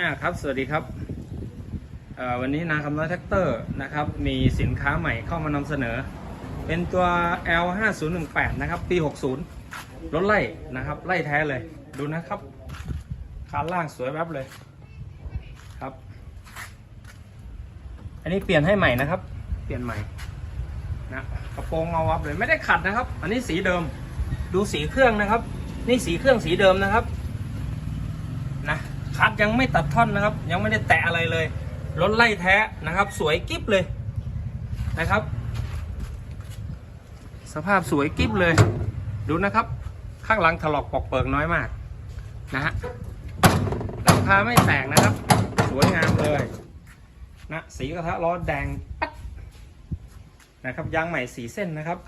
อ่าครับ สวัสดีครับ วันนี้นาคำน้อยแท็กเตอร์นะครับ มีสินค้าใหม่เข้ามานำเสนอ เป็นตัว L 5 0 1 8นะครับ ปี 60 รถไล่นะครับ ไล่แท้เลย ดูนะครับคานล่างสวยแวบเลยครับ อันนี้เปลี่ยนให้ใหม่นะครับ เปลี่ยนใหม่นะกระโปรงเงาวับเลยไม่ได้ขัดนะครับ อันนี้สีเดิม ดูสีเครื่องนะครับ นี่สีเครื่องสีเดิมนะครับ ยังไม่ตัดท่อนนะครับ ยังไม่ได้แตะอะไรเลยรถไล่แท้นะครับ สวยกิ๊บเลยนะครับ สภาพสวยกิ๊บเลย ดูนะครับ ข้างหลังถลอกปอกเปิกน้อยมากนะฮะหลังคาไม่แตกนะครับ สวยงามเลยนะสีกระทะล้อแดงปัดนะครับยางใหม่สีเส้นนะครับ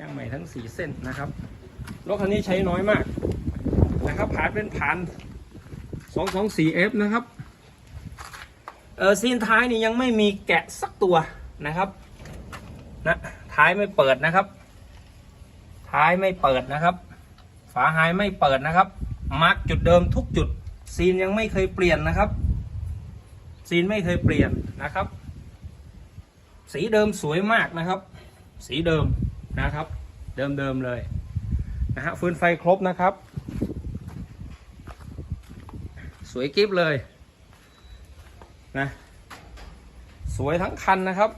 ยางใหม่ทั้งสีเส้นนะครับรถคันนี้ใช้น้อยมากนะครับผ่านเป็นผ่าน 2 2 4 F นะครับ เออซีนท้ายนี่ยังไม่มีแกะสักตัวนะครับนะท้ายไม่เปิดนะครับ ท้ายไม่เปิดนะครับ ฝาหายไม่เปิดนะครับ มาร์กจุดเดิมทุกจุด ซีนยังไม่เคยเปลี่ยนนะครับ ซีนไม่เคยเปลี่ยนนะครับ สีเดิมสวยมากนะครับ สีเดิมนะครับ เดิมเดิมเลยนะฮะฟืนไฟครบนะครับ ส วยกิฟเลยนะสวยทั้งคันนะครับ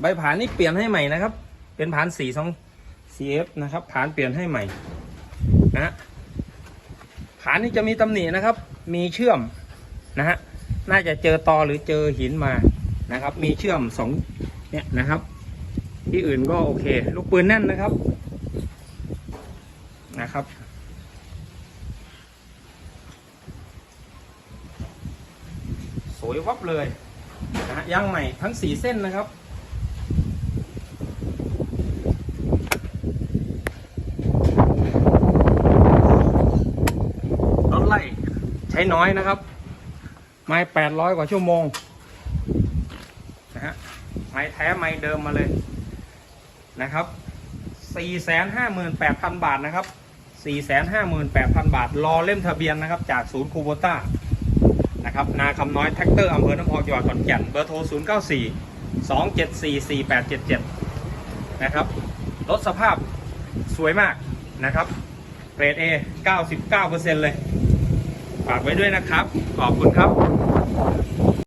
ใบผานนี่เปลี่ยนให้ใหม่นะครับ เป็นผานสีสอง CF นะครับผานเปลี่ยนให้ใหม่นะฮะผานนี่จะมีตำหนินะครับ มีเชื่อมนะฮะน่าจะเจอตอหรือเจอหินมานะครับ มีเชื่อมสองเนี่ยนะครับ ที่อื่นก็โอเค ลูกปืนแน่นนะครับนะครับ วยวับเลยนะฮะยางใหม่ทั้งสีเส้นนะครับ รถไล่ใช้น้อยนะครับ ไม้แปดร้อยกว่าชั่วโมงนะฮะไม้แท้ไม้เดิมมาเลยนะครับสี่แสนห้าหมื่นแปดพันบาทนะครับสี่แสนห้าหมื่นแปดพันบาท รอเล่มทะเบียนนะครับ จากศูนย์คูโบต้า นะครับนาคำน้อยแท็กเตอร์อำเภอน้ำพองจังหวัดขอนแก่นเบอร์โทร 0 9 4 2 7 4 4 8 7 7 นะครับรถสภาพสวยมากนะครับเกรด A 99%เลย ฝากไว้ด้วยนะครับ ขอบคุณครับ